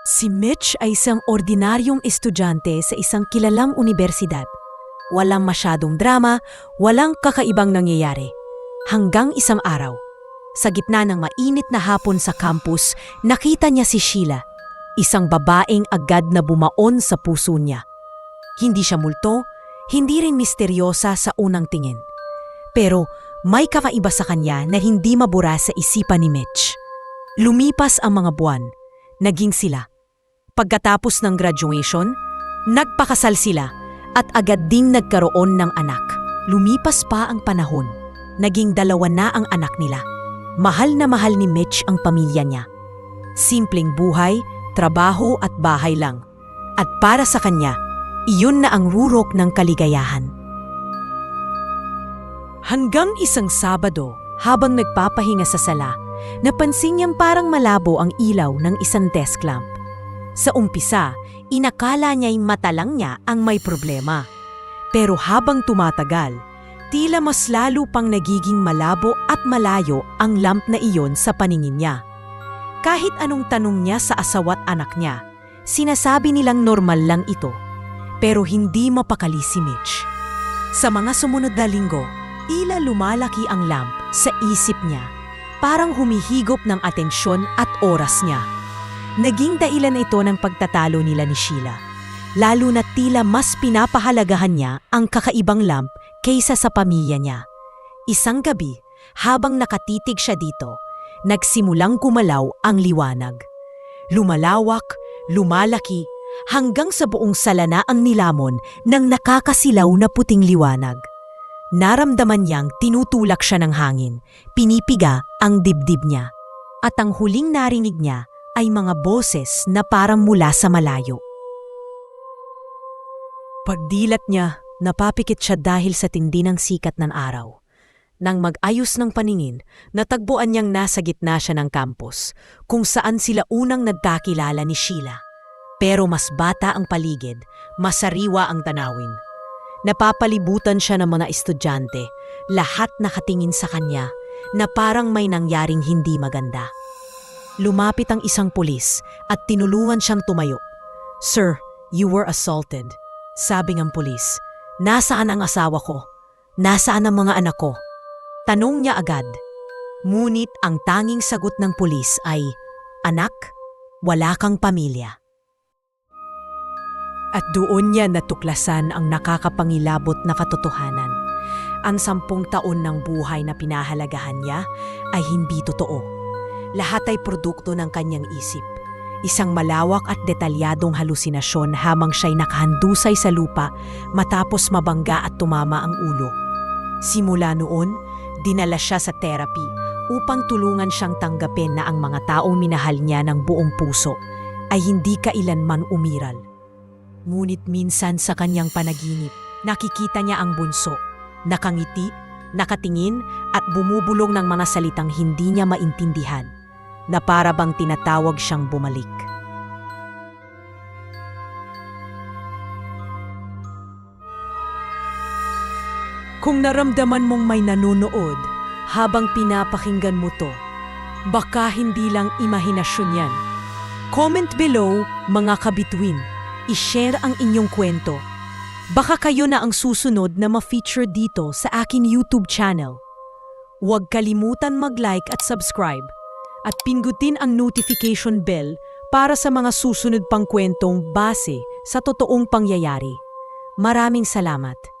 Si Mitch ay isang ordinaryong estudyante sa isang kilalang universidad. Walang masyadong drama, walang kakaibang nangyayari. Hanggang isang araw, sa gitna ng mainit na hapon sa campus, nakita niya si Sheila, isang babaeng agad na bumaon sa puso niya. Hindi siya multo, hindi rin misteryosa sa unang tingin. Pero may kakaiba sa kanya na hindi mabura sa isipan ni Mitch. Lumipas ang mga buwan, naging sila. Pagkatapos ng graduation, nagpakasal sila at agad ding nagkaroon ng anak. Lumipas pa ang panahon, naging dalawa na ang anak nila. Mahal na mahal ni Mitch ang pamilya niya. Simpleng buhay, trabaho at bahay lang. At para sa kanya, iyon na ang rurok ng kaligayahan. Hanggang isang Sabado, habang nagpapahinga sa sala, napansin niyang parang malabo ang ilaw ng isang desk lamp. Sa umpisa, inakala niya'y mata niya ang may problema. Pero habang tumatagal, tila mas lalo pang nagiging malabo at malayo ang lamp na iyon sa paningin niya. Kahit anong tanong niya sa asawat anak niya, sinasabi nilang normal lang ito. Pero hindi mapakali si Mitch. Sa mga sumunod na linggo, tila lumalaki ang lamp sa isip niya. Parang humihigop ng atensyon at oras niya. Naging dailan ito ng pagtatalo nila ni Sheila. Lalo na tila mas pinapahalagahan niya ang kakaibang lamp kaysa sa pamilya niya. Isang gabi, habang nakatitig siya dito, nagsimulang gumalaw ang liwanag. Lumalawak, lumalaki, hanggang sa buong sala na ang nilamon ng nakakasilaw na puting liwanag. Naramdaman niyang tinutulak siya ng hangin, pinipiga ang dibdib niya. At ang huling narinig niya ay mga boses na parang mula sa malayo. Pagdilat niya, napapikit siya dahil sa tindi ng sikat ng araw. Nang mag-ayos ng paningin, natagpuan niyang nasa gitna siya ng campus, kung saan sila unang nagkakilala ni Sheila. Pero mas bata ang paligid, masariwa ang tanawin. Napapalibutan siya ng mga estudyante, lahat nakatingin sa kanya na parang may nangyaring hindi maganda. Lumapit ang isang pulis at tinulungan siyang tumayo. Sir, you were assaulted. Sabi ng pulis, nasaan ang asawa ko? Nasaan ang mga anak ko? Tanong niya agad. Ngunit ang tanging sagot ng pulis ay, Anak, wala kang pamilya. At doon niya natuklasan ang nakakapangilabot na katotohanan. Ang sampung taon ng buhay na pinahalagahan niya ay hindi totoo. Lahat ay produkto ng kanyang isip. Isang malawak at detalyadong halusinasyon hamang siya'y nakahandusay sa lupa matapos mabangga at tumama ang ulo. Simula noon, dinala siya sa therapy upang tulungan siyang tanggapin na ang mga taong minahal niya ng buong puso ay hindi kailanman umiral. Ngunit minsan sa kanyang panaginip, nakikita niya ang bunso, nakangiti, nakatingin at bumubulong ng mga salitang hindi niya maintindihan, na para bang tinatawag siyang bumalik. Kung naramdaman mong may nanonood habang pinapakinggan mo to, baka hindi lang imahinasyon yan. Comment below, mga kabituin. I-share ang inyong kwento. Baka kayo na ang susunod na ma-feature dito sa akin YouTube channel. Huwag kalimutan mag-like at subscribe at pingutin ang notification bell para sa mga susunod pang kwentong base sa totoong pangyayari. Maraming salamat.